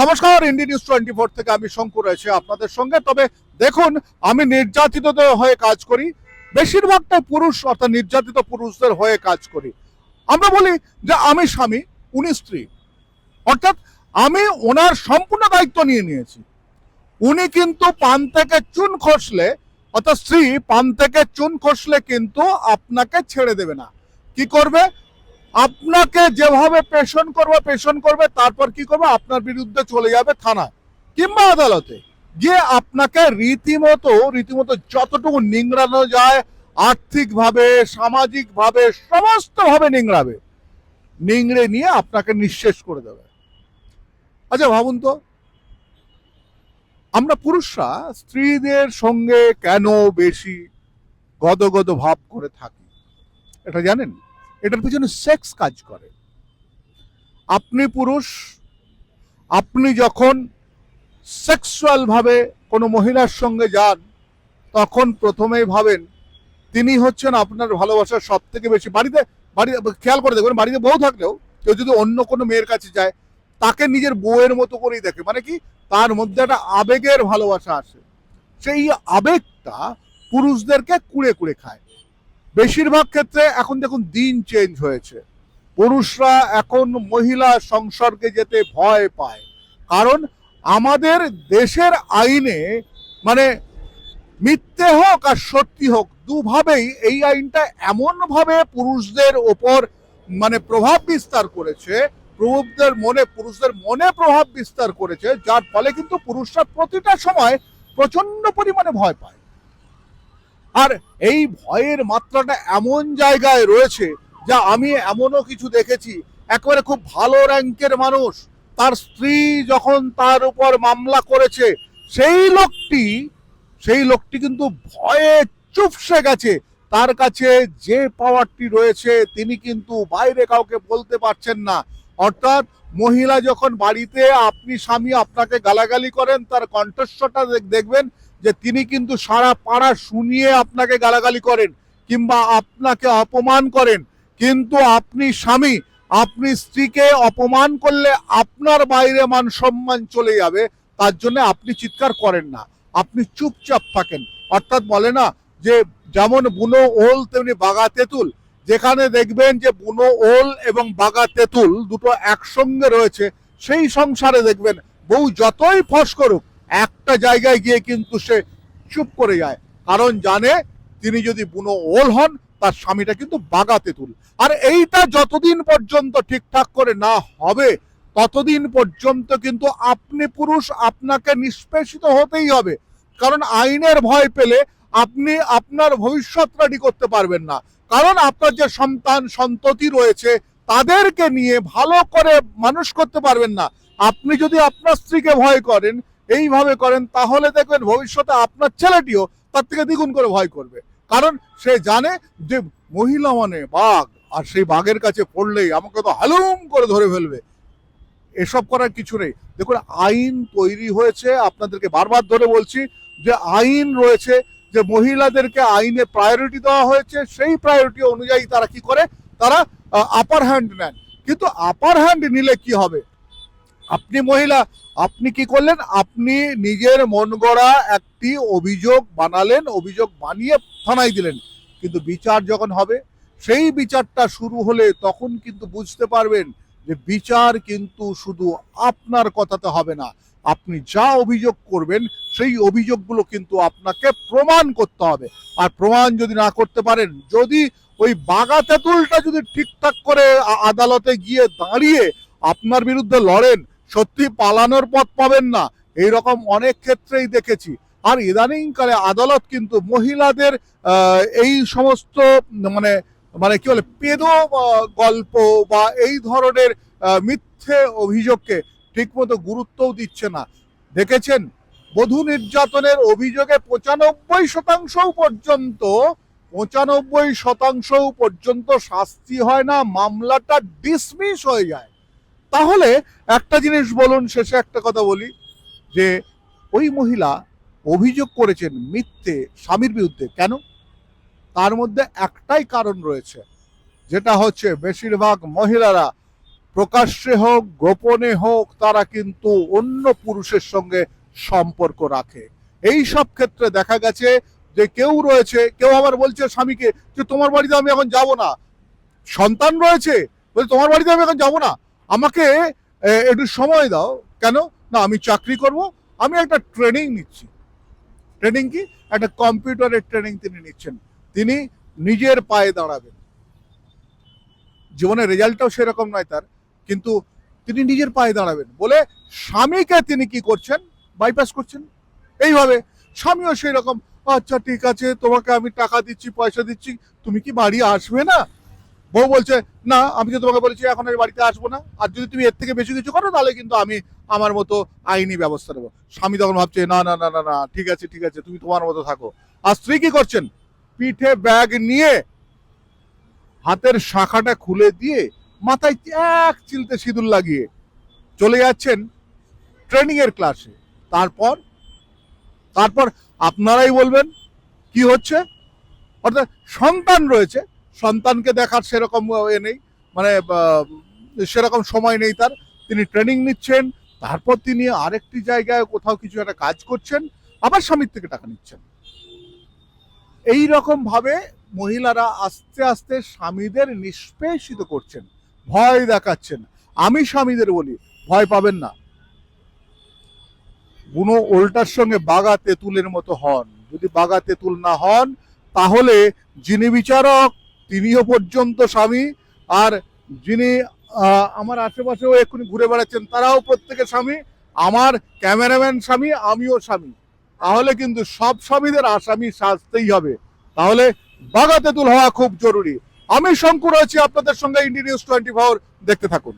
নমস্কার ইন্ডি news twenty four থেকে আমি শঙ্কর রয়েছে আপনাদের সঙ্গে। তবে দেখুন, আমি নির্যাতিতদের হয়ে কাজ করি। বেশিরভাগটা পুরুষ, অর্থাৎ নির্যাতিত পুরুষদের হয়ে কাজ করি। আমরা বলি যে আমি স্বামী, উনি স্ত্রী। অর্থাৎ আমি ওনার সম্পূর্ণ দায়িত্ব নিয়ে নিয়েছি। উনি কিন্তু পান থেকে চুন খসলে, অর্থাৎ স্ত্রী পান থেকে চুন খসলে কিন্তু আপনাকে ছেড়ে দেবে না। কি করবে? আপনাকে যেভাবে পেশন করবে পেশন করবে, তারপর কি করবে? আপনার বিরুদ্ধে চলে যাবে থানায়। কিংবা আদালতে। গিয়ে আপনাকে রীতিমতো রীতিমতো যতটুকু নিংড়ানো যায়, আর্থিকভাবে, সামাজিকভাবে, সমস্তভাবে নিংড়াবে। নিংড়ে নিয়ে আপনাকে নিঃশেষ করে দেবে। আচ্ছা ভাবুন তো। আমরা পুরুষরা স্ত্রীদের সঙ্গে কেন বেশি গদগদ ভাব করে থাকি? এটা জানেন? এটার পিছনে সেক্স কাজ করে। আপনি পুরুষ, আপনি যখন সেক্সুয়াল ভাবে কোনো মহিলার সঙ্গে যান, তখন প্রথমেই ভাবেন তিনি হচ্ছেন আপনার ভালোবাসার সব থেকে বেশি। বাড়িতে বাড়িতে, খেয়াল করে দেখবেন, বাড়িতে বউ থাকলেও কেউ যদি অন্য কোনো মেয়ের কাছে যায়, তাকে নিজের বউয়ের মতো করেই দেখে। মানে কি? তার মধ্যে একটা আবেগের ভালোবাসা আসে। সেই আবেগটা পুরুষদেরকে কুড়ে কুড়ে খায়। বেশিরভাগ ক্ষেত্রে এখন দেখুন দিন চেঞ্জ হয়েছে। পুরুষরা এখন মহিলা সংসর্গে যেতে ভয় পায়। কারণ আমাদের দেশের আইনে মানে মিথ্যে হোক আর সত্যি হোক, দুভাবেই এই আইনটা এমনভাবে পুরুষদের ওপর মানে প্রভাব বিস্তার করেছে, প্রভুদের মনে, পুরুষদের মনে প্রভাব বিস্তার করেছে, যার ফলে কিন্তু পুরুষরা প্রতিটা সময় প্রচণ্ড পরিমাণে ভয় পায়। আর এই ভয়ের মাত্রাটা এমন জায়গায় রয়েছে যা আমি এমনও কিছু দেখেছি। একেবারে খুব ভালো র্যাঙ্কের মানুষ, তার স্ত্রী যখন তার উপর মামলা করেছে, সেই লোকটি সেই লোকটি কিন্তু ভয়ে চুপসে গেছে। তার কাছে যে পাওয়ারটি রয়েছে, তিনি কিন্তু বাইরে কাউকে বলতে পারছেন না। অর্থাৎ মহিলা যখন বাড়িতে, আপনি স্বামী আপনাকে গালাগালি করেন, তার কণ্ঠস্বরটা দেখবেন যে তিনি কিন্তু সারা পাড়া শুনিয়ে আপনাকে গালাগালি করেন কিংবা আপনাকে অপমান করেন। কিন্তু আপনি স্বামী, আপনি স্ত্রীকে অপমান করলে আপনার বাইরে মান সম্মান চলে যাবে, তার জন্য আপনি চিৎকার করেন না। আপনি চুপচাপ থাকেন। অর্থাৎ বলে না যে যেমন বুনো ওল, তেমনি বাগা তেঁতুল। যেখানে দেখবেন যে বুনো ওল এবং বাগা তেঁতুল দুটো একসঙ্গে রয়েছে, সেই সংসারে দেখবেন বউ যতই ফস করুক একটা জায়গায় গিয়ে কিন্তু সে চুপ করে যায়। কারণ জানে তিনি যদি বুনো ওল হন, তার স্বামীটা কিন্তু বাগাতে তেঁতুল আর এইটা যতদিন পর্যন্ত ঠিকঠাক করে না হবে, ততদিন পর্যন্ত কিন্তু আপনি পুরুষ, আপনাকে নিষ্পেষিত হতেই হবে। কারণ আইনের ভয় পেলে আপনি আপনার ভবিষ্যৎ রেডি করতে পারবেন না। কারণ আপনার যে সন্তান, সন্ততি রয়েছে, তাদেরকে নিয়ে ভালো করে মানুষ করতে পারবেন না। আপনি যদি আপনার স্ত্রীকে ভয় করেন এইভাবে করেন, তাহলে দেখবেন ভবিষ্যতে আপনার ছেলেটিও তার থেকে দ্বিগুণ করে ভয় করবে। কারণ সে জানে যে মহিলা মানে বাঘ, আর সেই বাঘের কাছে পড়লেই আমাকে তো হালুম করে ধরে ফেলবে। এসব করার কিছু নেই। দেখুন, আইন তৈরি হয়েছে, আপনাদেরকে বারবার ধরে বলছি যে আইন রয়েছে যে মহিলাদেরকে আইনে প্রায়োরিটি দেওয়া হয়েছে, সেই প্রায়োরিটি অনুযায়ী তারা কি করে? তারা আপার হ্যান্ড নেন। কিন্তু আপার হ্যান্ড নিলে কি হবে? আপনি মহিলা, আপনি কি করলেন? আপনি নিজের মন গড়া একটি অভিযোগ বানালেন, অভিযোগ বানিয়ে থানায় দিলেন। কিন্তু বিচার যখন হবে, সেই বিচারটা শুরু হলে তখন কিন্তু বুঝতে পারবেন যে বিচার কিন্তু শুধু আপনার কথাতে হবে না। আপনি যা অভিযোগ করবেন, সেই অভিযোগগুলো কিন্তু আপনাকে প্রমাণ করতে হবে। আর প্রমাণ যদি না করতে পারেন, যদি ওই বাগা তেঁতুলটা যদি ঠিকঠাক করে আদালতে গিয়ে দাঁড়িয়ে আপনার বিরুদ্ধে লড়েন সত্যি পালানোর পথ পাবেন না। এই রকম অনেক ক্ষেত্রেই দেখেছি। আর ইদানিংকালে আদালত কিন্তু মহিলাদের এই সমস্ত মানে মানে কি বলে, পেদো গল্প বা এই ধরনের মিথ্যে অভিযোগকে ঠিকমতো গুরুত্বও দিচ্ছে না। দেখেছেন? বধূ নির্যাতনের অভিযোগে পঁচানব্বই শতাংশ পর্যন্ত, পঁচানব্বই শতাংশ পর্যন্ত শাস্তি হয় না, মামলাটা ডিসমিস হয়ে যায়। তাহলে একটা জিনিস বলুন, শেষে একটা কথা বলি, যে ওই মহিলা অভিযোগ করেছেন মিথ্যে, স্বামীর বিরুদ্ধে। কেন? তার মধ্যে একটাই কারণ রয়েছে, যেটা হচ্ছে বেশিরভাগ মহিলারা প্রকাশ্যে হোক, গোপনে হোক, তারা কিন্তু অন্য পুরুষের সঙ্গে সম্পর্ক রাখে। এই সব ক্ষেত্রে দেখা গেছে যে কেউ রয়েছে, কেউ আবার বলছে স্বামীকে যে, তোমার বাড়িতে আমি এখন যাব না। সন্তান রয়েছে বলছে তোমার বাড়িতে আমি এখন যাব না। আমাকে একটু সময় দাও। কেন? না, আমি চাকরি করব, আমি একটা ট্রেনিং নিচ্ছি। ট্রেনিং কি? একটা কম্পিউটারের ট্রেনিং তিনি নিচ্ছেন। তিনি নিজের পায়ে দাঁড়াবেন। জীবনের রেজাল্টটাও সেরকম নয় তার, কিন্তু তিনি নিজের পায়ে দাঁড়াবেন। বলে স্বামীকে তিনি কি করছেন? বাইপাস করছেন। এইভাবে স্বামীও সেই রকম আচ্ছা ঠিক আছে, তোমাকে আমি টাকা দিচ্ছি, পয়সা দিচ্ছি, তুমি কি বাড়ি আসবে না? বউ বলছে, না, আমি তো তোমাকে বলেছি এখন আমি বাড়িতে আসব না। আর যদি তুমি এর থেকে বেশি কিছু করো, তাহলে কিন্তু আমি আমার মতো আইনি ব্যবস্থা নেব। স্বামী তখন ভাবছে, না না না না না, ঠিক আছে ঠিক আছে, তুমি তোমার মতো থাকো। আর স্ত্রী কি করছেন? পিঠে ব্যাগ নিয়ে হাতের শাখাটা খুলে দিয়ে মাথায় এক চিলতে সিঁদুর লাগিয়ে চলে যাচ্ছেন ট্রেনিং এর ক্লাসে তারপর তারপর আপনারাই বলবেন কি হচ্ছে? অর্থাৎ সন্তান রয়েছে সন্তানকে দেখার সেরকম এ নেই মানে সেরকম সময় নেই তার। তিনি ট্রেনিং নিচ্ছেন, তারপর তিনি আরেকটি জায়গায় কোথাও কিছু একটা কাজ করছেন, আবার স্বামীর থেকে টাকা নিচ্ছেন। এই রকম ভাবে মহিলারা আস্তে আস্তে স্বামীদের নিষ্পেষিত করছেন, ভয় দেখাচ্ছেন। আমি স্বামীদের বলি, ভয় পাবেন না। বুনো ওল্টার সঙ্গে বাগা তেঁতুলের মতো হন। যদি বাগা তেঁতুল না হন, তাহলে যিনি বিচারক তিনিও পর্যন্ত স্বামী আর যিনি আমার আশেপাশেও এক্ষুনি ঘুরে বেড়াচ্ছেন, তারাও প্রত্যেকে স্বামী। আমার ক্যামেরাম্যান স্বামী, আমিও স্বামী। তাহলে কিন্তু সব স্বামীদের আসামি সাজতেই হবে। তাহলে বাগা তেঁতুল হওয়া খুব জরুরি। আমি শঙ্কর আছি আপনাদের সঙ্গে ইন্ডি নিউজ টোয়েন্টি ফোর দেখতে থাকুন।